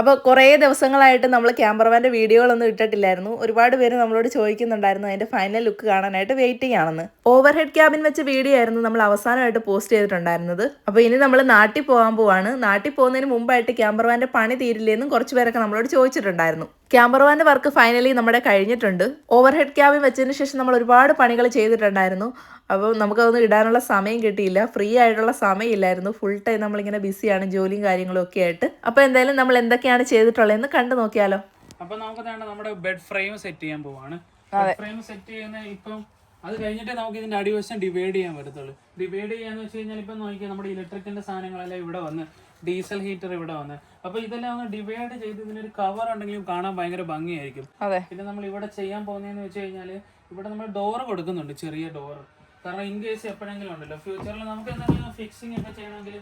അപ്പോൾ കുറേ ദിവസങ്ങളായിട്ട് നമ്മൾ ക്യാമറമാന്റെ വീഡിയോകളൊന്നും ഇട്ടിട്ടില്ലായിരുന്നു. ഒരുപാട് പേര് നമ്മളോട് ചോദിക്കുന്നുണ്ടായിരുന്നു അതിന്റെ ഫൈനൽ ലുക്ക് കാണാനായിട്ട് വെയിറ്റിംഗ് ആണെന്ന്. ഓവർ ഹെഡ് ക്യാബിൻ വെച്ച വീഡിയോ ആയിരുന്നു നമ്മൾ അവസാനമായിട്ട് പോസ്റ്റ് ചെയ്തിട്ടുണ്ടായിരുന്നത്. അപ്പോൾ ഇനി നമ്മൾ നാട്ടിൽ പോകാൻ പോവാണ്. നാട്ടിൽ പോകുന്നതിന് മുമ്പായിട്ട് ക്യാമറമാന്റെ പണി തീരില്ലെന്നും കുറച്ച് പേരൊക്കെ നമ്മളോട് ചോദിച്ചിട്ടുണ്ടായിരുന്നു. ക്യാമറമാന്റെ വർക്ക് ഫൈനലി നമ്മുടെ കഴിഞ്ഞിട്ടുണ്ട്. ഓവർ ഹെഡ് ക്യാബിൻ വെച്ചതിന് ശേഷം നമ്മൾ ഒരുപാട് പണികൾ ചെയ്തിട്ടുണ്ടായിരുന്നു. അപ്പോൾ നമുക്കതൊന്നും ഇടാനുള്ള സമയം കിട്ടിയില്ല. ഫ്രീ ആയിട്ടുള്ള സമയമില്ലായിരുന്നു. ഫുൾ ടൈം നമ്മളിങ്ങനെ ബിസിയാണ് ജോലിയും കാര്യങ്ങളും ഒക്കെ ആയിട്ട്. അപ്പോൾ എന്തായാലും നമ്മൾ എന്തൊക്കെയാണ് ചെയ്തിട്ടുള്ളതെന്ന് കണ്ടു നോക്കിയാലോ. അപ്പോൾ നമുക്ക് നമ്മുടെ ബെഡ് ഫ്രെയിം സെറ്റ് ചെയ്യാൻ പോവാണ്. ബെഡ് ഫ്രെയിം സെറ്റ് ചെയ്യുന്ന ഇപ്പം അത് കഴിഞ്ഞിട്ട് നമുക്ക് ഇതിന്റെ അടിവശം ഡിവൈഡ് ചെയ്യാൻ പറ്റത്തുള്ളൂ. ഡിവൈഡ് ചെയ്യാന്ന് വെച്ച് കഴിഞ്ഞാൽ ഇപ്പം നോക്കിയാൽ നമ്മുടെ ഇലക്ട്രിക്കിന്റെ സാധനങ്ങളെല്ലാം ഇവിടെ വന്ന് ഡീസൽ ഹീറ്റർ ഇവിടെ വന്ന്. അപ്പൊ ഇതെല്ലാം ഒന്ന് ഡിവൈഡ് ചെയ്ത് ഇതിനൊരു കവർ ഉണ്ടെങ്കിലും കാണാൻ ഭയങ്കര ഭംഗിയായിരിക്കും. അതെ. പിന്നെ നമ്മൾ ഇവിടെ ചെയ്യാൻ പോകുന്നതെന്ന് വെച്ച് കഴിഞ്ഞാൽ ഇവിടെ നമ്മൾ ഡോറ് കൊടുക്കുന്നുണ്ട് ചെറിയ ഡോറ് കാരണം ഇൻ കേസ് എപ്പോഴെങ്കിലും ഉണ്ടല്ലോ. ഫ്യൂച്ചറിൽ നമുക്ക് എന്തെങ്കിലും ഫിക്സിങ് ഒക്കെ ചെയ്യണമെങ്കിൽ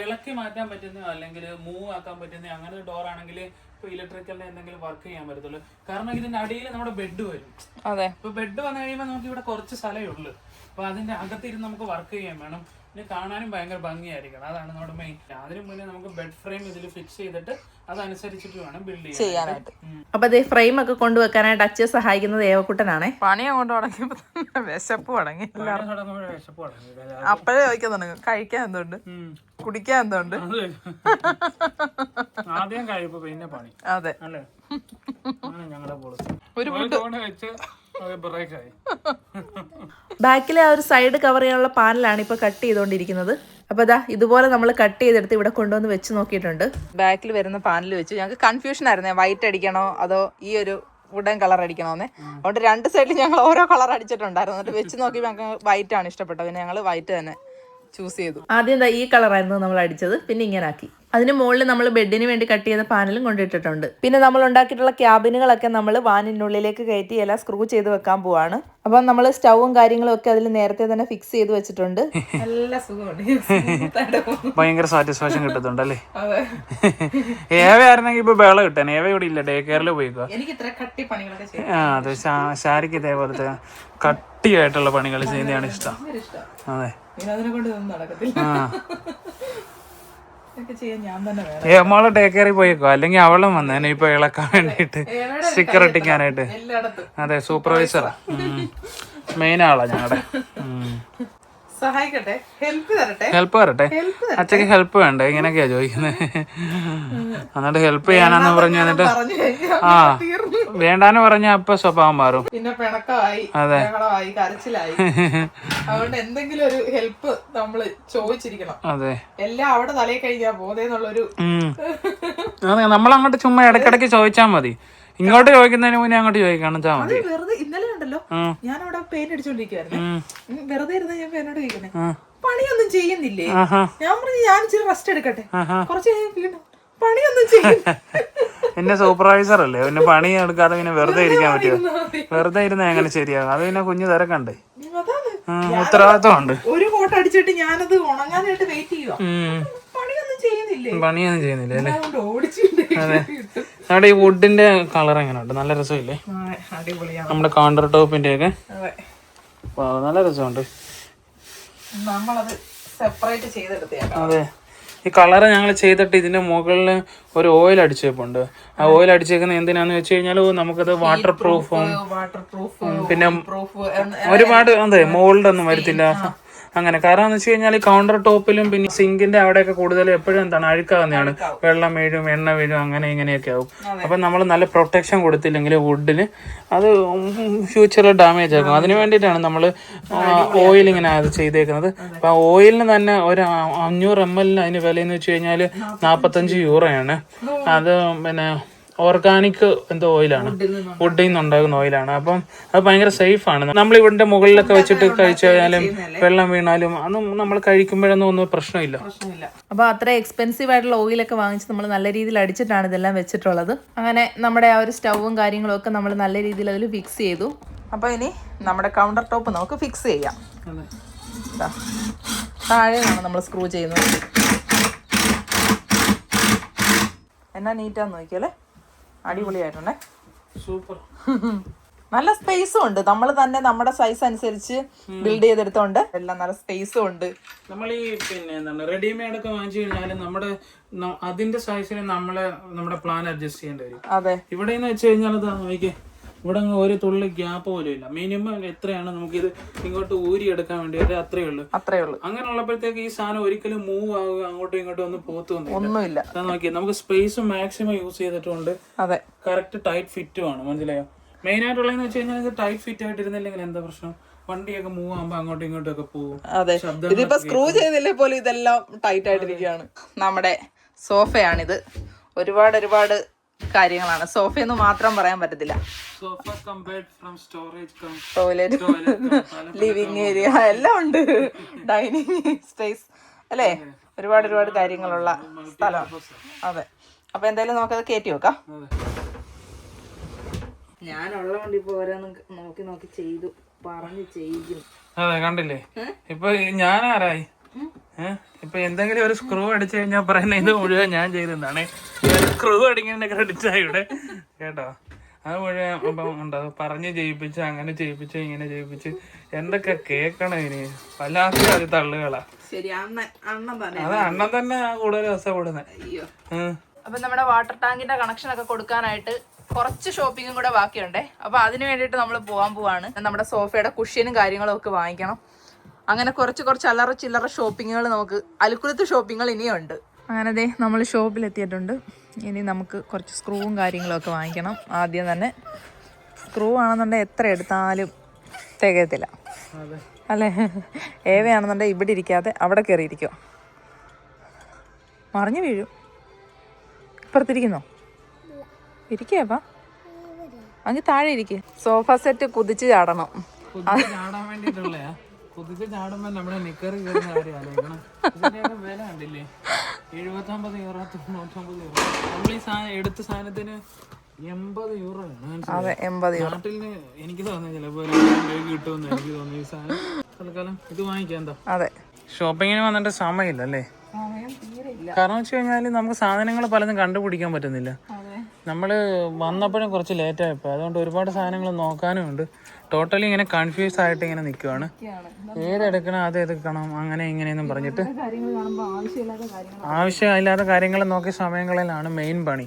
ഇളക്കി മാറ്റാൻ പറ്റുന്ന അല്ലെങ്കിൽ മൂവ് ആക്കാൻ പറ്റുന്ന അങ്ങനെ ഒരു ഡോർ ആണെങ്കിൽ ഇപ്പൊ ഇലക്ട്രിക്കലിന്റെ എന്തെങ്കിലും വർക്ക് ചെയ്യാൻ പറ്റത്തുള്ളൂ. കാരണം ഇതിന്റെ അടിയിൽ നമ്മുടെ ബെഡ് വരും. അതെ. ഇപ്പൊ ബെഡ് വന്നു കഴിയുമ്പോൾ നമുക്ക് ഇവിടെ കുറച്ച് സ്ഥലമേ ഉള്ളൂ. അപ്പൊ അതിന്റെ അകത്തിരുന്ന് നമുക്ക് വർക്ക് ചെയ്യാൻ വേണം. പിന്നെ കാണാനും ഭയങ്കര ഭംഗിയായിരിക്കണം. അതാണ് നമ്മുടെ മെയിൻ അതിനു മുന്നേ നമുക്ക് ബെഡ് ഫ്രെയിം ഇതിൽ ഫിക്സ് ചെയ്തിട്ട് അതനുസരിച്ചിട്ട് വേണം ബിൽഡ് ചെയ്യാനായിട്ട്. അപ്പൊ അപ്പോൾ അതേ ഫ്രെയിം ഒക്കെ കൊണ്ടുവെക്കാനായിട്ട് അച്ഛൻ സഹായിക്കുന്നത് ഏവക്കുട്ടനാണേ. പണി അങ്ങോട്ട് തുടങ്ങിയപ്പോ തന്നെ വിശപ്പ് തുടങ്ങി. വിശപ്പ് തുടങ്ങി. അപ്പോഴേ ചോദിക്കാൻ തുടങ്ങും കഴിക്കാൻ എന്തുണ്ട്? കുടിക്കാൻ എന്തുണ്ട്? അത് ആദ്യം കഴിയുമ്പോ പിന്നെ പണി. അതെ. അല്ലേ? ഞങ്ങളുടെ ഒരു ഫോൺ വെച്ച് ബാക്കിലെ ആ ഒരു സൈഡ് കവർ ചെയ്യാനുള്ള പാനലാണ് ഇപ്പോൾ കട്ട് ചെയ്തുകൊണ്ടിരിക്കുന്നത് അപ്പോൾ അതാ ഇതുപോലെ നമ്മൾ കട്ട് ചെയ്തെടുത്ത് ഇവിടെ കൊണ്ടുവന്ന് വെച്ച് നോക്കിയിട്ടുണ്ട്. ബാക്കിൽ വരുന്ന പാനൽ വെച്ച്. ഞങ്ങൾക്ക് കൺഫ്യൂഷൻ ആയിരുന്നേ വൈറ്റ് അടിക്കണോ അതോ ഈ ഒരു വുഡൻ കളർ അടിക്കണോന്നേ? അതുകൊണ്ട് രണ്ട് സൈഡിൽ ഞങ്ങൾ ഓരോ കളർ അടിച്ചിട്ടുണ്ടായിരുന്നു. എന്നിട്ട് വെച്ച് നോക്കി ഞങ്ങൾക്ക് വൈറ്റ് ആണ് ഇഷ്ടപ്പെട്ടത്. പിന്നെ ഞങ്ങൾ വൈറ്റ് തന്നെ. ചൂസ് ചെയ്തു. ആദ്യം എന്താ ഈ കളറായിരുന്നു നമ്മൾ അടിച്ചത് പിന്നെ ഇങ്ങനെ ആക്കി അതിന് മുകളിൽ നമ്മൾ ബെഡിന് വേണ്ടി കട്ട് ചെയ്ത പാനലും കൊണ്ടിട്ടിട്ടുണ്ട്. പിന്നെ നമ്മൾ ഉണ്ടാക്കിയിട്ടുള്ള ക്യാബിനുകളൊക്കെ നമ്മൾ വാനിനുള്ളിലേക്ക് കയറ്റി എല്ലാം സ്ക്രൂ ചെയ്ത് വെക്കാൻ പോവാണ്. അപ്പം നമ്മൾ സ്റ്റൗവും കാര്യങ്ങളും ഒക്കെ അതിൽ നേരത്തെ തന്നെ ഫിക്സ് ചെയ്ത് വെച്ചിട്ടുണ്ട്. നല്ല സുഖമുണ്ട്. ഭയങ്കര സാറ്റിസ്ഫാക്ഷൻ കിട്ടുന്നുണ്ടല്ലേ ഏവ ആയിരുന്നെങ്കിൽ ഇപ്പൊ ബേള കിട്ടാൻ? ഏവ ഇവിടെ ഇല്ല ഡേ കെയറിൽ പോയിക്കോ? എനിക്ക് ഇത്ര കട്ടി പണികളൊക്കെ ആ അതെ ശാരിക്ക് ഇതേപോലത്തെ കട്ടിയായിട്ടുള്ള പണികൾ ചെയ്യുന്നതാണ് ഇഷ്ടം. അതെ. അതിനെ കൊണ്ട് ഒന്നും നടക്കത്തില്ല. കെയറിൽ പോയിക്കോ? അല്ലെങ്കിൽ അവളും വന്നേനെ ഇപ്പൊ ഇളക്കാൻ വേണ്ടിട്ട് സ്റ്റിക്കർ ഒട്ടിക്കാനായിട്ട് അതെ സൂപ്പർവൈസറാ മെയിൻ ആളാ ഞങ്ങളുടെ സഹായിക്കട്ടെ? ഹെൽപ്പ് തരട്ടെ? ഹെൽപ്പ് തരട്ടെ? അച്ഛക്ക് ഹെൽപ്പ് വേണ്ടേ? ഇങ്ങനെയൊക്കെയാ ചോദിക്കുന്നത്. എന്നിട്ട് ഹെൽപ്പ് ചെയ്യാനാന്ന് പറഞ്ഞു എന്നിട്ട് ആ വേണ്ടാന്ന് പറഞ്ഞ അപ്പൊ സ്വഭാവം മാറും. പിന്നെ പിണക്കമായി ബഹളമായി കരച്ചിലായി. അതുകൊണ്ട് എന്തെങ്കിലും ഒരു ഹെൽപ്പ് നമ്മൾ ചോദിച്ചിരിക്കണം. അതെ. എല്ലാം അവിടെ തലയിൽ കഴിഞ്ഞാ പോതേന്നുള്ളൊരു. അതെ നമ്മളങ്ങോട്ട് ചുമ്മാ ഇടക്കിടക്ക് ചോദിച്ചാൽ മതി. ഇങ്ങോട്ട് ചോദിക്കുന്നതിന് മുന്നേ അങ്ങോട്ട് ചോദിക്കണം വെച്ചാൽ മതി. വെറുതെ ഇന്നലെ ഉണ്ടല്ലോ ഞാൻ അവിടെ പെയിന്റ് അടിച്ചോണ്ടിരിക്കുവായിരുന്നു. വെറുതെ ഇരുന്ന് ഞാൻ ചോദിക്കണേ പണിയൊന്നും ചെയ്യുന്നില്ലേ? ഞാൻ പറഞ്ഞു ഞാൻ ഇച്ചിരി റെസ്റ്റ് എടുക്കട്ടെ. കുറച്ച് വീണ്ടും പണിയൊന്നും ചെയ്യുന്നില്ല പിന്നെ സൂപ്പർവൈസർ അല്ലേ? പിന്നെ പണി എടുക്കാതെ പിന്നെ വെറുതെ ഇരിക്കാൻ പറ്റുമോ? വെറുതെ ഇരുന്ന് എങ്ങനെ ശരിയാകും അത് പിന്നെ കുഞ്ഞു തിരക്കണ്ടേ? ഉത്തരവാദിത്തമുണ്ട് ഉം, ഉത്തരവാദിത്വമുണ്ട് ഒരു കോട്ട് അടിച്ചിട്ട് ഞാനത് ഉണങ്ങാനായിട്ട് വെയിറ്റ് ചെയ്യുക ചെയ്യുന്നില്ലേ? പണിയൊന്നും ചെയ്യുന്നില്ല അല്ലേ? നമ്മുടെ ഈ വുഡിന്റെ കളർ എങ്ങനെയുണ്ട്? നല്ല രസമില്ലേ? നമ്മുടെ കൗണ്ടർ ടോപ്പിന്റെ ഒക്കെ? നല്ല രസമുണ്ട്. നമ്മളത് സെപ്പറേറ്റ് ചെയ്തെടുത്തതാണ് അതെ. ഈ കളറ് ഞങ്ങൾ ചെയ്തിട്ട് ഇതിന്റെ മുകളിൽ ഒരു ഓയിൽ അടിച്ചു വെപ്പുണ്ട് ആ ഓയിൽ അടിച്ചേക്കുന്നത് എന്തിനാന്ന് വെച്ച് കഴിഞ്ഞാൽ നമുക്കത് വാട്ടർ പ്രൂഫും പിന്നെ ഒരുപാട് അതെ മോൾഡ് ഒന്നും വരത്തില്ല. അങ്ങനെ. കാരണം എന്ന് വെച്ച് കഴിഞ്ഞാൽ കൗണ്ടർ ടോപ്പിലും പിന്നെ സിങ്കിന്റെ അവിടെയൊക്കെ കൂടുതൽ എപ്പോഴും എന്താണ് അഴുക്കാവുന്നതാണ്. വെള്ളം വീഴും എണ്ണ വീഴും അങ്ങനെ ഇങ്ങനെയൊക്കെ ആവും. അപ്പൊ നമ്മൾ നല്ല പ്രൊട്ടക്ഷൻ കൊടുത്തില്ലെങ്കിൽ വുഡിന് അത് ഫ്യൂച്ചറിൽ ഡാമേജ് ആക്കും. അതിന് വേണ്ടിയിട്ടാണ് നമ്മൾ ഓയിൽ ഇങ്ങനെ അത് ചെയ്തേക്കുന്നത്. അപ്പൊ ആ ഓയിലിന് തന്നെ ഒരു അഞ്ഞൂറ് എം എല്ലിന് അതിന് വിലയെന്ന് വെച്ച് കഴിഞ്ഞാൽ നാൽപ്പത്തഞ്ച് യൂറോയാണ്. അത് പിന്നെ ഓർഗാനിക് എന്തോ ഓയിലാണ് വുഡിൽ നിന്ന് ഉണ്ടാകുന്ന ഓയിലാണ് അപ്പം അത് ഭയങ്കര സേഫ് ആണ്. നമ്മൾ ഇവിടുത്തെ മുകളിലൊക്കെ വെച്ചിട്ട് കഴിച്ചു കഴിഞ്ഞാലും വെള്ളം വീണാലും അതൊന്നും നമ്മൾ കഴിക്കുമ്പോഴൊന്നും ഒന്നും പ്രശ്നമില്ല. പ്രശ്നമില്ല. അപ്പോൾ അത്ര എക്സ്പെൻസീവ് ആയിട്ടുള്ള ഓയിലൊക്കെ വാങ്ങിച്ച് നമ്മൾ നല്ല രീതിയിൽ അടിച്ചിട്ടാണ് ഇതെല്ലാം വെച്ചിട്ടുള്ളത്. അങ്ങനെ നമ്മുടെ ആ ഒരു സ്റ്റൗവും കാര്യങ്ങളും ഒക്കെ നമ്മൾ നല്ല രീതിയിൽ അതിൽ ഫിക്സ് ചെയ്തു. അപ്പൊ ഇനി നമ്മുടെ കൗണ്ടർ ടോപ്പ് നമുക്ക് ഫിക്സ് ചെയ്യാം. ദാ. താഴെയാണ് നമ്മൾ സ്ക്രൂ ചെയ്യുന്നത്. എന്നാ നീറ്റാന്ന് നോക്കിയാലേ അടിപൊളിയായിട്ടുണ്ടേ. സൂപ്പർ. നല്ല സ്പേസും ഉണ്ട്. നമ്മൾ തന്നെ നമ്മുടെ സൈസ് അനുസരിച്ച് ബിൽഡ് ചെയ്തെടുത്തോണ്ട് എല്ലാം നല്ല സ്പേസും ഉണ്ട്. നമ്മൾ ഈ പിന്നെ എന്താണ് റെഡിമെയ്ഡ് ഒക്കെ വാങ്ങിച്ചു കഴിഞ്ഞാൽ നമ്മുടെ അതിന്റെ സൈസിന് നമ്മളെ നമ്മുടെ പ്ലാൻ അഡ്ജസ്റ്റ് ചെയ്യേണ്ടി വരും. അതെ. ഇവിടെ എന്ന് വെച്ച് കഴിഞ്ഞാൽ നോക്കിയേ ഇവിടെ ഒരു തുള്ളി ഗ്യാപ്പ് പോലും ഇല്ല. മിനിമം എത്രയാണ് നമുക്കിത് ഇങ്ങോട്ട് ഊരി എടുക്കാൻ വേണ്ടി അത്രയേ ഉള്ളൂ. അത്രേ ഉള്ളൂ. അങ്ങനെ ഉള്ളപ്പോഴത്തേക്ക് ഈ സാധനം ഒരിക്കലും മൂവ് ആവുക അങ്ങോട്ടും ഇങ്ങോട്ടും ഒന്നും പോത്തൊന്നും ഒന്നുമില്ല. നോക്കിയാൽ നോക്കിയേ നമുക്ക് സ്പേസ് മാക്സിമം യൂസ് ചെയ്തിട്ടുണ്ട്. അതെ. കറക്റ്റ് ടൈറ്റ് ഫിറ്റും ആണ്. മനസ്സിലായോ? മെയിൻ ആയിട്ടുള്ളതെന്ന് വെച്ച് കഴിഞ്ഞാൽ ഇത് ടൈറ്റ് ഫിറ്റ് ആയിട്ടിരുന്നില്ലെങ്കിൽ എന്താ പ്രശ്നം? വണ്ടിയൊക്കെ മൂവ് ആകുമ്പോ അങ്ങോട്ടും ഇങ്ങോട്ടും ഒക്കെ പോകും. അതെ. ഇതിപ്പോ സ്ക്രൂ ചെയ്തില്ലേ പോലും ഇതെല്ലാം ടൈറ്റ് ആയിട്ടിരിക്കുകയാണ്. നമ്മുടെ സോഫയാണിത് ഒരുപാട് ഒരുപാട് കാര്യങ്ങളാണ്. സോഫയെന്ന് മാത്രം പറയാൻ പറ്റത്തില്ല. Sofa toilet. ലിവിങ് ഏരിയ എല്ലാം ഉണ്ട്. ഡൈനിങ് സ്പേസ് അല്ലേ? ഒരുപാട് ഒരുപാട് കാര്യങ്ങളുള്ള സ്ഥലം. അതെ. അപ്പൊ എന്തായാലും നമുക്കത് കയറ്റി വെക്കാം. ഞാനുള്ളതുകൊണ്ട് ഇപ്പൊ ഓരോന്ന് നോക്കി നോക്കി ചെയ്തു. പറഞ്ഞു ചെയ്യും. അതെ കണ്ടില്ലേ? ഇപ്പൊ ഞാൻ ഏഹ് ഇപ്പൊ എന്തെങ്കിലും ഒരു സ്ക്രൂ അടിച്ചു കഴിഞ്ഞാൽ പറയുന്ന ഇത് മുഴുവൻ ഞാൻ ചെയ്തെന്നാണ്. സ്ക്രൂ അടിക്കുന്നതിന്റെ ക്രെഡിറ്റ് ആയി ഇവിടെ. കേട്ടോ? അത് മുഴുവൻ ഇപ്പം ഉണ്ടോ പറഞ്ഞ് ചെയ്യിപ്പിച്ച് അങ്ങനെ ചെയ്യിപ്പിച്ച് ഇങ്ങനെ ചെയ്യിപ്പിച്ച് എന്തൊക്കെ കേക്കണം ഇനി? വല്ലാത്ത അത് തള്ളുകളാ. ശരി അണ്ണൻ അണ്ണൻ തന്നെ അത് അണ്ണൻ തന്നെ കൂടുതൽ രസപ്പെടുന്നത് അപ്പൊ നമ്മുടെ വാട്ടർ ടാങ്കിന്റെ കണക്ഷൻ ഒക്കെ കൊടുക്കാനായിട്ട് കുറച്ച് ഷോപ്പിങ്ങും കൂടെ ബാക്കിയുണ്ടേ. അപ്പൊ അതിന് വേണ്ടിയിട്ട് നമ്മൾ പോകാൻ പോവാണ്. നമ്മുടെ സോഫയുടെ കുഷ്യനും കാര്യങ്ങളും ഒക്കെ വാങ്ങിക്കണം. അങ്ങനെ കുറച്ച് കുറച്ച് അല്ലറ ചില്ലറ ഷോപ്പിങ്ങുകൾ നമുക്ക് അലുക്കുലത്ത് ഷോപ്പിങ്ങുകൾ ഇനിയുണ്ട് അങ്ങനെ ദേ നമ്മൾ ഷോപ്പിലെത്തിയിട്ടുണ്ട്. ഇനി നമുക്ക് കുറച്ച് സ്ക്രൂവും കാര്യങ്ങളൊക്കെ വാങ്ങിക്കണം. ആദ്യം തന്നെ സ്ക്രൂ ആണെന്നുണ്ടെങ്കിൽ എത്ര എടുത്താലും തികയത്തില്ല. അതെ. അല്ലേ? ഏവയാണെന്നുണ്ടെങ്കിൽ ഇവിടെ ഇരിക്കാതെ അവിടെ കയറിയിരിക്കുമോ മറിഞ്ഞു വീഴും. ഇപ്പുറത്തിരിക്കുന്നോ? ഇരിക്കേപ്പാ അങ്ങ് താഴെ ഇരിക്കേ. Sofa set കുതിച്ച് ചാടണം. കുതിച്ച് ചാടാൻ വേണ്ടിട്ടുള്ളയാ കുതിച്ച് ചാടുമ്പോ നമ്മുടെ നിക്കറ് കയറുന്ന കാര്യം ആലോചിക്കണം. ഇതിന്റെയൊക്കെ വില കണ്ടില്ലേ? എഴുപത്തൊമ്പത് യൂറോ തൊണ്ണൂറ്റൊമ്പത് യൂറോ നമ്മൾ ഈ സാധനം എടുത്ത സാധനത്തിന് എൺപത് യൂറോ എനിക്ക് തോന്നുന്നു ചിലപ്പോ കിട്ടുമെന്ന് എനിക്ക് തോന്നുന്നു ഈ സാധനം. തൽക്കാലം ഇത് വാങ്ങിക്കാം എന്താ? അതെ. ഷോപ്പിങ്ങിന് വന്നിട്ട് സമയമില്ല അല്ലേ കാരണം വെച്ച് കഴിഞ്ഞാൽ നമുക്ക് സാധനങ്ങൾ പലതും കണ്ടുപിടിക്കാൻ പറ്റുന്നില്ല. നമ്മൾ വന്നപ്പോഴും കുറച്ച് ലേറ്റ് ആയപ്പോൾ അതുകൊണ്ട് ഒരുപാട് സാധനങ്ങൾ നോക്കാനും ഉണ്ട് ടോട്ടലി ഇങ്ങനെ കൺഫ്യൂസ് ആയിട്ട് ഇങ്ങനെ നിൽക്കുവാണ് ഏതെടുക്കണം അത് എടുക്കണം അങ്ങനെ ഇങ്ങനെയെന്നും പറഞ്ഞിട്ട്. ആവശ്യമില്ലാത്ത കാര്യങ്ങൾ നോക്കി സമയങ്ങളിലാണ് മെയിൻ പണി.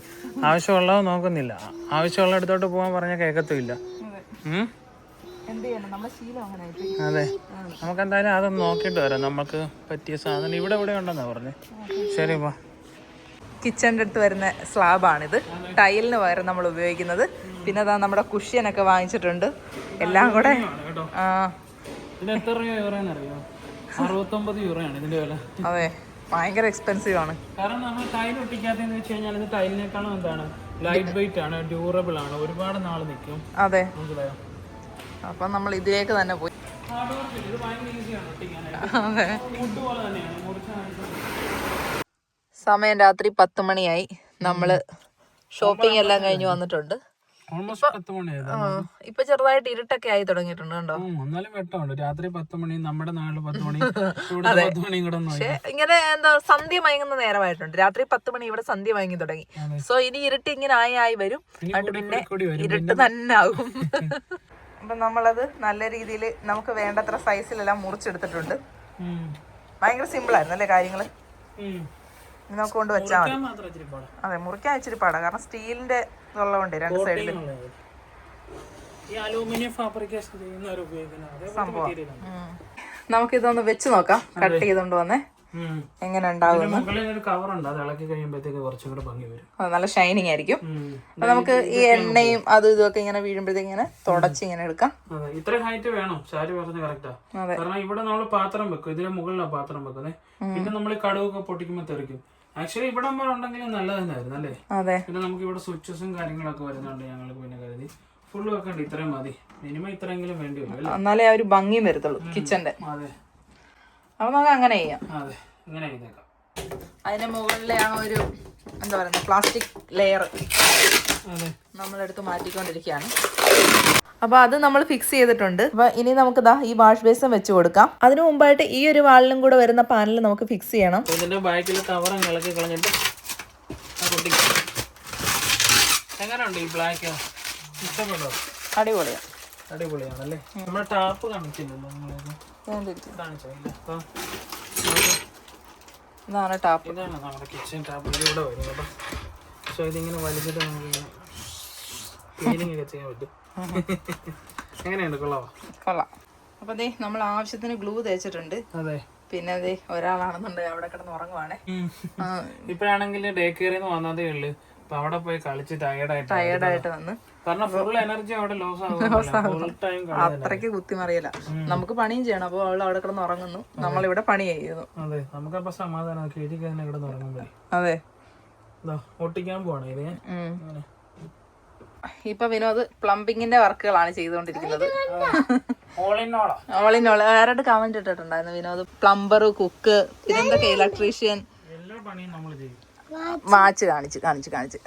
ആവശ്യമുള്ളത് നോക്കുന്നില്ല. ആവശ്യമുള്ള അടുത്തോട്ട് പോകാൻ പറഞ്ഞാൽ കേൾക്കത്തുമില്ല അതെ. നമുക്ക് എന്തായാലും അതൊന്ന് നോക്കിയിട്ട് വരാം. നമുക്ക് പറ്റിയ സാധനം ഇവിടെ ഇവിടെ ഉണ്ടെന്നാ പറഞ്ഞു. ശരി വാ. കിച്ചണിന്റെ അടുത്ത് വരുന്ന സ്ലാബാണിത് ടൈലിന് പകരം നമ്മൾ ഉപയോഗിക്കുന്നത്. പിന്നെ അതാ നമ്മുടെ കുഷ്യനൊക്കെ വാങ്ങിച്ചിട്ടുണ്ട്. എല്ലാം കൂടെ ആ. അതെ ഭയങ്കര എക്സ്പെൻസീവ് ആണ്. കാരണം നമ്മൾ ടൈൽ ഒട്ടിക്കാത്തതെന്ന് വെച്ച് കഴിഞ്ഞാൽ ഇത് ടൈലിനേക്കാളും എന്താണ്? ലൈറ്റ് വെയിറ്റ് ആണ് ഡ്യൂറബിൾ ആണ്. ഒരുപാട് നാൾ നിൽക്കും അതെ. അപ്പൊ നമ്മൾ ഇതിലേക്ക് തന്നെ പോയി. അതെ. സമയം രാത്രി പത്ത് മണിയായി. നമ്മൾ ഷോപ്പിംഗ് എല്ലാം കഴിഞ്ഞ്. വന്നിട്ടുണ്ട്. ഇപ്പൊ ചെറുതായിട്ട് ഇരുട്ടൊക്കെ ആയി തുടങ്ങിയിട്ടുണ്ട് കണ്ടോ? എന്നാലും വെട്ടമുണ്ട്. രാത്രി പത്ത് മണി നമ്മുടെ നാട്ടിൽ പത്ത് മണി പത്ത് മണി പക്ഷെ ഇങ്ങനെ എന്താ സന്ധ്യ മയങ്ങുന്ന നേരമായിട്ടുണ്ട്. രാത്രി പത്ത് മണി ഇവിടെ സന്ധ്യ മയങ്ങി തുടങ്ങി. സോ ഇനി ഇരുട്ട് ഇങ്ങനെ ആയി ആയി വരും. പിന്നെ ഇരുട്ട് തന്നെ ആകും. അപ്പൊ നമ്മളത് നല്ല രീതിയിൽ നമുക്ക് വേണ്ടത്ര സൈസിലെല്ലാം മുറിച്ചെടുത്തിട്ടുണ്ട്. ഭയങ്കര സിമ്പിൾ ആയിരുന്നു അല്ലേ കാര്യങ്ങൾ? നമുക്ക് കൊണ്ട് വെച്ചാൽ മതി. അതെ മുറിക്കാൻ ഇച്ചിരി പാടാ. കാരണം സ്റ്റീലിന്റെ ഇതുള്ളതുകൊണ്ട് രണ്ട് സൈഡിൽ. ഈ അലൂമിനിയം ഫാബ്രിക്കേഷൻ ചെയ്യുന്നവർ. നമുക്കിതൊന്ന് വെച്ച് നോക്കാം. കട്ട് ചെയ്തോണ്ട് വന്നേ. എങ്ങനെ ഉണ്ടാവും നല്ല ഷൈനിങ് ആയിരിക്കും. അപ്പൊ നമുക്ക് ഈ എണ്ണയും അതും ഇതൊക്കെ ഇങ്ങനെ വീഴുമ്പോഴത്തേക്ക് ഇങ്ങനെ തുടച്ച് ഇങ്ങനെ എടുക്കാം. ഇത്രയും ഇത്ര ഹൈറ്റ് വേണം ശാരി പറഞ്ഞ കറക്റ്റാ. കാരണം ഇവിടെ നമ്മൾ പാത്രം വെക്കും. ഇതിന്റെ മുകളിലാണ് പാത്രം വെക്കുന്നത് പിന്നെ നമ്മൾ കടുവൊക്കെ പൊട്ടിക്കുമ്പോൾ തെറിക്കും. ആക്ച്വലി ഇവിടെ നമ്മൾ ഉണ്ടെങ്കിൽ നല്ലത് തന്നെയായിരുന്നു അല്ലേ? അതെ. പിന്നെ നമുക്ക് ഇവിടെ സ്വിച്ചസും കാര്യങ്ങളൊക്കെ വരുന്നുണ്ട് ഞങ്ങൾക്ക് പിന്നെ കരുതി. ഫുള്ള് വെക്കണ്ട ഇത്രയും മതി. മിനിമം ഇത്രയെങ്കിലും വേണ്ടി വരും എന്നാലേ ആ ഒരു ഭംഗിയും വരത്തുള്ളൂ കിച്ചന്റെ അതെ. അപ്പൊ നമുക്ക് അങ്ങനെ ചെയ്യാം. അതെ ഇങ്ങനെ ചെയ്തേക്കാം. അതിന്റെ മുകളിലാണ് ഒരു എന്താ പറയുന്നത് പ്ലാസ്റ്റിക് ലെയർ നമ്മളെടുത്ത് മാറ്റിക്കൊണ്ടിരിക്കുകയാണ്. അപ്പോൾ അത് നമ്മൾ ഫിക്സ് ചെയ്തിട്ടുണ്ട്. അപ്പോൾ ഇനി നമുക്ക് ദാ ഈ വാഷ് ബേസിൻ വെച്ച് കൊടുക്കാം. അതിനു മുമ്പായിട്ട് ഈ ഒരു വാളിലും കൂടെ വരുന്ന പാനൽ നമുക്ക് ഫിക്സ് ചെയ്യണം. ഇതിന്റെ ബാക്കിൽ കവർ ഇളക്കി കളഞ്ഞിട്ട് എങ്ങനെയുണ്ട് ഈ ബ്ലാക്ക് ഇഷ്ടപ്പെട്ടോ? അടിപൊളിയാണ് അടിപൊളിയാണല്ലേ? നമ്മൾ ടാപ്പ് കാണിച്ചില്ലല്ലോ ഇതാണ് ടാപ്പ് ഇതാണ് നമ്മുടെ കിച്ചൺ ടാപ്പ് ഇവിടെ വരും കേട്ടോ സോ ഇതിങ്ങനെ വലിച്ചിട്ട് നമുക്ക് ക്ലീനിങ് ഒക്കെ ചെയ്യാൻ പറ്റും. എങ്ങനെയുണ്ട്? കൊള്ളാവോ? കൊള്ളാം. അപ്പൊ ദേ നമ്മൾ ആവശ്യത്തിന് ഗ്ലൂ തേച്ചിട്ടുണ്ട്. അതെ. പിന്നെ അതെ ഒരാളാണെന്നുണ്ടെങ്കിൽ അവിടെ കിടന്ന് ഉറങ്ങുവാണേ. ഇപ്പഴാണെങ്കിൽ ഡേ കെയറിൽ നിന്ന് വന്നതേ ഉള്ളു. അപ്പൊ അവിടെ പോയി കളിച്ച് ടയർഡായിട്ട് ടയേർഡായിട്ട് വന്ന്. കാരണം ഫുൾ എനർജി അവിടെ ലോസ് ആവും ഫുൾ ടൈം അത്രയ്ക്ക് കുത്തിമറിയല നമുക്ക് പണിയും ചെയ്യണം. അപ്പോൾ അവൾ അവിടെ കിടന്ന് ഉറങ്ങുന്നു. നമ്മളിവിടെ പണി ചെയ്യുന്നു. അതെ. നമുക്കപ്പൊ സമാധാനം. അതെ. ഒട്ടിക്കാൻ പോവാണ് ഇത്. ഇപ്പൊ വിനോദ് പ്ലംബിങ്ങിന്റെ വർക്കുകളാണ് ചെയ്തുകൊണ്ടിരിക്കുന്നത്. ഓൾ ഇൻ ഓൾ ആരോട് കമന്റ് ഇട്ടിട്ടുണ്ടായിരുന്നു വിനോദ്. പ്ലംബർ കുക്ക് പിന്നെന്തൊക്കെ ഇലക്ട്രീഷ്യൻ എല്ലാ പണിയും നമ്മൾ ചെയ്യും. വാച്ച് കാണിച്ച് കാണിച്ച് കാണിച്ച്.